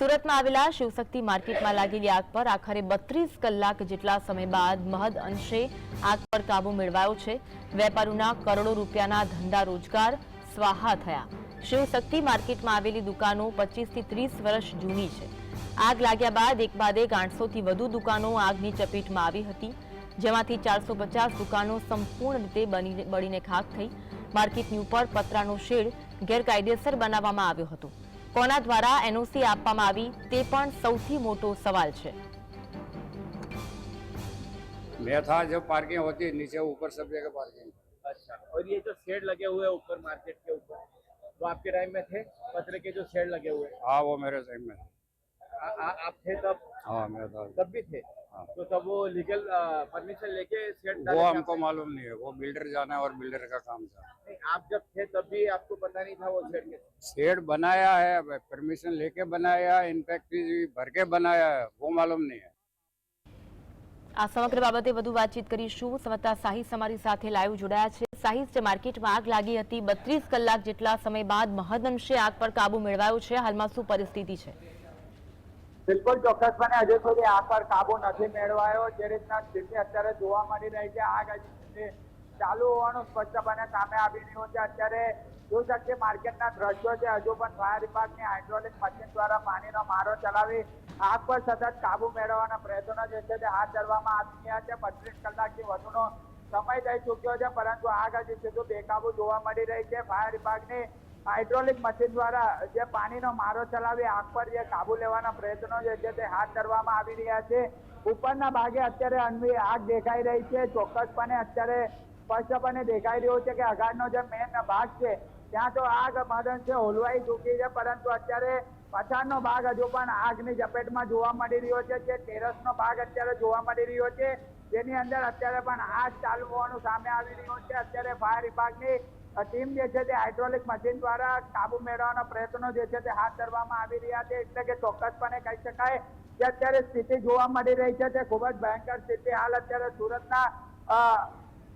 સુરતમાં આવેલા શિવશક્તિ માર્કેટમાં લાગેલી આગ પર આખરે બત્રીસ કલાક જેટલા સમય બાદ મહદ અંશે આગ પર કાબુ મેળવાયો છે. વેપારીઓના કરોડો રૂપિયાના ધંધા રોજગાર સ્વાહા થયા. શિવશક્તિ માર્કેટમાં આવેલી દુકાનો પચીસથી ત્રીસ વર્ષ જૂની છે. આગ લાગ્યા બાદ એક બાદ એક આઠસોથી વધુ દુકાનો આગની ચપેટમાં આવી હતી, જેમાંથી ચારસો પચાસ દુકાનો સંપૂર્ણ રીતે બની બળીને ખાક થઈ. માર્કેટની ઉપર પતરાનો શેડ ગેરકાયદેસર બનાવવામાં આવ્યો હતો. કોના દ્વારા એનઓસી આપવામાં આવી તે પણ સૌથી મોટો સવાલ છે मैं था जब पार्किंग होती नीचे ऊपर सब जगह पार्किंग अच्छा और ये जो शेड लगे हुए हैं ऊपर मार्केट के ऊपर वो आपके टाइम में थे पतरे के जो शेड लगे हुए हैं हाँ वो मेरे टाइम में आ- आ- आप थे तब हाँ मेरा था तब भी थे हाँ। तो तब वो लीगल परमिशन लेके शेड वो डाले थे हमको आपने? मालूम नहीं है वो बिल्डर जाना है और बिल्डर का काम था नहीं, आप जब थे तब भी आपको पता नहीं था वो शेड के शेड बनाया है परमिशन लेके बनाया है इनफैक्ट भर के बनाया है वो मालूम नहीं है આ સમગ્ર બાબતે વધુ વાતચીત કરીશું સંવાદદાતા સાહિસ અમારી સાથે લાઈવ જોડાયા છે સાહિસ જે માર્કેટમાં આગ લાગી હતી બત્રીસ કલાક જેટલા સમય બાદ મહદઅંશે આગ પર કાબુ મેળવાયો છે હાલમાં શું પરિસ્થિતિ છે બિલકુલ ચોક્કસપણે હજુ સુધી આ પર કાબુ નથી મેળવાયો. જે રીતના સ્થિતિ અત્યારે જોવા મળી રહી છે આગ હજી ચાલુ હોવાનું સ્પષ્ટપણે સામે આવી રહ્યું છે. અત્યારે જોઈ શકીએ માર્કેટના દ્રશ્યો છે. હજુ પણ ફાયર વિભાગની હાઇડ્રોલિક મશીન દ્વારા પાણીનો મારો ચલાવી આગ પર સતત કાબુ મેળવવાના પ્રયત્નો જે છે તે હાથ ધરવામાં આવી રહ્યા છે. બત્રીસ કલાકથી વધુનો સમય થઈ ચૂક્યો છે, પરંતુ આગ હજી સુધી બેકાબુ જોવા મળી રહી છે. ફાયર વિભાગની હાઇડ્રોલિક મશીન દ્વારા જે પાણીનો મારો ચલાવી આગ પર જે કાબુ લેવાના પ્રયત્નો જે છે તે હાથ ધરવામાં આવી રહ્યા છે. ઉપરના ભાગે અત્યારે અન્વી આગ દેખાઈ રહી છે. ચોક્કસપણે અત્યારે સ્પષ્ટપણે દેખાઈ રહ્યું છે કે અગાડનો જે મેન ભાગ છે, ત્યાં તો આગ મદન છે, હોલવાઈ ચૂકી છે, પરંતુ અત્યારે પછાડનો ભાગ હજુ પણ આગની ઝપેટમાં જોવા મળી રહ્યો છે જે ટેરસનો ભાગ અત્યારે જોવા મળી રહ્યો છે. જેની અંદર અત્યારે પણ આગ ચાલુ હોવાનું સામે આવી રહ્યું છે. અત્યારે ફાયર વિભાગની ટીમ જે છે તે હાઇડ્રોલિક મશીન દ્વારા કાબુ મેળવવાના પ્રયત્નો જે છે તે હાથ ધરવામાં આવી રહ્યા છે. એટલે કે ચોક્કસપણે કહી શકાય કે અત્યારે સ્થિતિ જોવા મળી રહી છે તે ખૂબ જ ભયંકર સ્થિતિ. હાલ અત્યારે સુરતના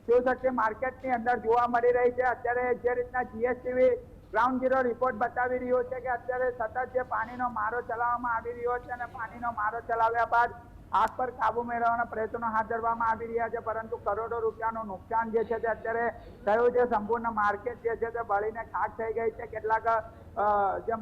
શિવશક્તિ માર્કેટની અંદર જોવા મળી રહી છે. અત્યારે જે રીતના જીએસટીવી ગ્રાઉન્ડ ઝીરો રિપોર્ટ બતાવી રહ્યો છે કે અત્યારે સતત જે પાણીનો મારો ચલાવવામાં આવી રહ્યો છે અને પાણીનો મારો ચલાવ્યા બાદ આગ પર કાબુ મેળવવાના પ્રયત્નો હાથ ધરવામાં આવી રહ્યા છે, પરંતુ કરોડો રૂપિયાનું નુકસાન જે છે તે અત્યારે થયું છે. સંપૂર્ણ માર્કેટ જે છે તે બળીને ખાક થઈ ગઈ છે. કેટલાક જે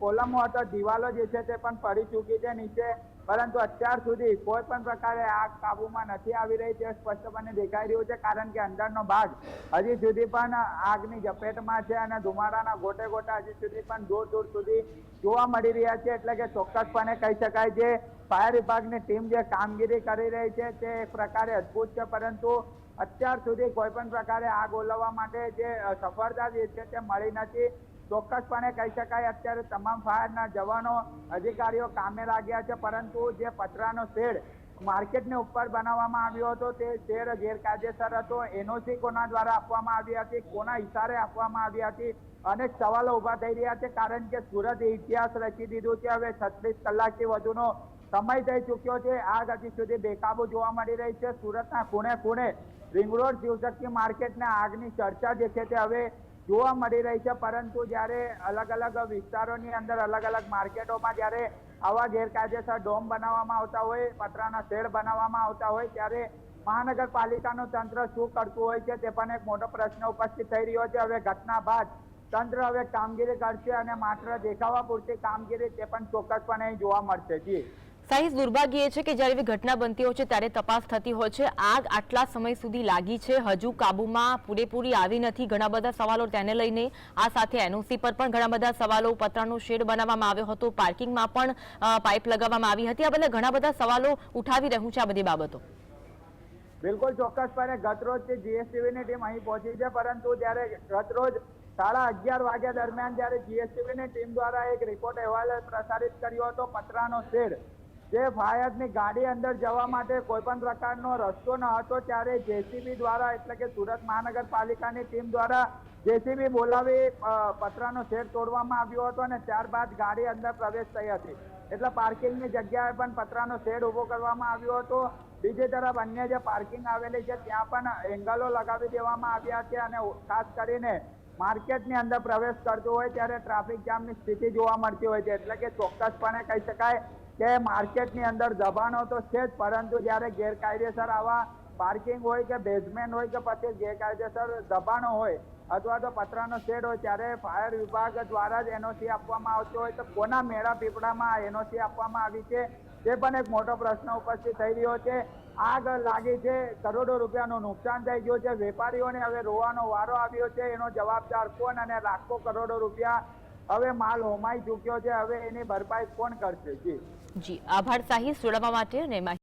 કોલમો હતા, દિવાલો જે છે તે પણ પડી ચૂકી છે. નીચે પરંતુ અત્યાર સુધી કોઈ પણ પ્રકારે આગ કાબુમાં નથી આવી રહી તે સ્પષ્ટપણે દેખાઈ રહ્યું છે, કારણ કે અંદરનો ભાગ હજી સુધી પણ આગની ઝપેટમાં છે અને ધુમાડાના ગોટે ગોટા હજી સુધી પણ દૂર દૂર સુધી જોવા મળી રહ્યા છે, એટલે કે ચોક્કસપણે કહી શકાય છે ફાયર વિભાગની ટીમ જે કામગીરી કરી રહી છે તે એક પ્રકારે અદ્ભુત છે, પરંતુ અત્યાર સુધી કોઈ પણ પ્રકારે આગ ઓલવવા માટે જે સફળતા જે છે તે મળી નથી. ચોક્કસપણે કહી શકાય, અત્યારે તમામ ફાયરના જવાનો, અધિકારીઓ કામે લાગ્યા છે, પરંતુ જે પતરાનો શેડ માર્કેટની ઉપર બનાવવામાં આવ્યો હતો, તે શેડ ગેરકાયદેસર હતો. એનઓસી કોના દ્વારા આપવામાં આવી હતી, કોના ઇશારે આપવામાં આવી હતી, અનેક સવાલો ઊભા થઈ રહ્યા છે, કારણ કે સુરત ઇતિહાસ રચી દીધું છે. હવે છત્રીસ કલાકથી વધુનો સમય થઈ ચૂક્યો છે. આગ હજી સુધી બેકાબુ જોવા મળી રહી છે. સુરતના ખૂણે ખૂણે રિંગ રોડ શિવશક્તિ માર્કેટના આગની ચર્ચા જે છે તે હવે જોવા મળી રહી છે, પરંતુ જ્યારે અલગ અલગ વિસ્તારોની અંદર, અલગ અલગ માર્કેટોમાં જ્યારે આવા ગેરકાયદેસર ડોમ બનાવવામાં આવતા હોય, પતરાના શેડ બનાવવામાં આવતા હોય, ત્યારે મહાનગરપાલિકાનું તંત્ર શું કરતું હોય છે તે પણ એક મોટો પ્રશ્ન ઉપસ્થિત થઈ રહ્યો છે. હવે ઘટના બાદ તંત્ર હવે કામગીરી કરશે અને માત્ર દેખાવા પૂરતી કામગીરી તે પણ ચોક્કસપણે જોવા મળશે. જી. સાહિસ દુર્ભાગ્ય છે કે જ્યારે એવી ઘટના બનતી હોય છે, ત્યારે તપાસ થતી હોય છે. આગ આટલા સમય સુધી લાગી છે. હજુ કાબુમાં પૂરેપૂરી આવી નથી. ઘણા બધા સવાલો તેને લઈને આ સાથે એનઓસી પર પણ ઘણા બધા સવાલો પતરાનો શેડ બનાવવામાં આવ્યો હતો. પાર્કિંગમાં પણ પાઇપ લગાવવામાં આવી હતી. આ બધા ઘણા બધા સવાલો ઉઠાવી રહ્યું છે આ બધી બાબતો. બિલકુલ ચોક્કસપણે ગતરોજ રોજ જીએસટીવીની ટીમ અહીં પહોંચી છે, પરંતુ જ્યારે ગતરોજ સાડા અગિયાર વાગ્યા દરમિયાન જ્યારે જીએસટીવીની ટીમ દ્વારા એક રિપોર્ટ અહેવાલ પ્રસારિત કર્યો હતો, પતરાનો શેડ. જે ફાયરની ગાડી અંદર જવા માટે કોઈ પણ પ્રકારનો રસ્તો ન હતો, ત્યારે જેસીબી દ્વારા એટલે કે સુરત મહાનગરપાલિકાની ટીમ દ્વારા જેસીબી બોલાવી પતરાનો શેડ તોડવામાં આવ્યો હતો અને ત્યારબાદ ગાડી અંદર પ્રવેશ થઈ હતી. એટલે પાર્કિંગની જગ્યાએ પણ પતરાનો શેડ ઊભો કરવામાં આવ્યો હતો. બીજી તરફ અન્ય જે પાર્કિંગ આવેલી છે, ત્યાં પણ એંગલો લગાવી દેવામાં આવ્યા છે અને ખાસ કરીને માર્કેટની અંદર પ્રવેશ કરતું હોય ત્યારે ટ્રાફિક જામની સ્થિતિ જોવા મળતી હોય છે. એટલે કે ચોક્કસપણે કહી શકાય કે માર્કેટની અંદર દબાણો તો છે જ, પરંતુ જ્યારે ગેરકાયદેસર આવા પાર્કિંગ હોય કે બેઝમેન્ટ હોય કે પછી ગેરકાયદેસર દબાણો હોય અથવા તો પતરાનો શેડ હોય, ત્યારે ફાયર વિભાગ દ્વારા જ એનઓસી આપવામાં આવતો હોય તો કોના મેળા પીપળામાં એનઓસી આપવામાં આવી છે? તે પણ એક મોટો પ્રશ્ન ઉપસ્થિત થઈ રહ્યો છે. આગ લાગી છે, કરોડો રૂપિયાનું નુકસાન થઈ ગયું છે. વેપારીઓને હવે રોવાનો વારો આવ્યો છે. એનો જવાબદાર કોણ? અને લાખો કરોડો રૂપિયા હવે માલ હોમાઈ ચૂક્યો છે, હવે એની ભરપાઈ કોણ કરશે? જી. જી, આભાર સાહી જોડાવા માટે અને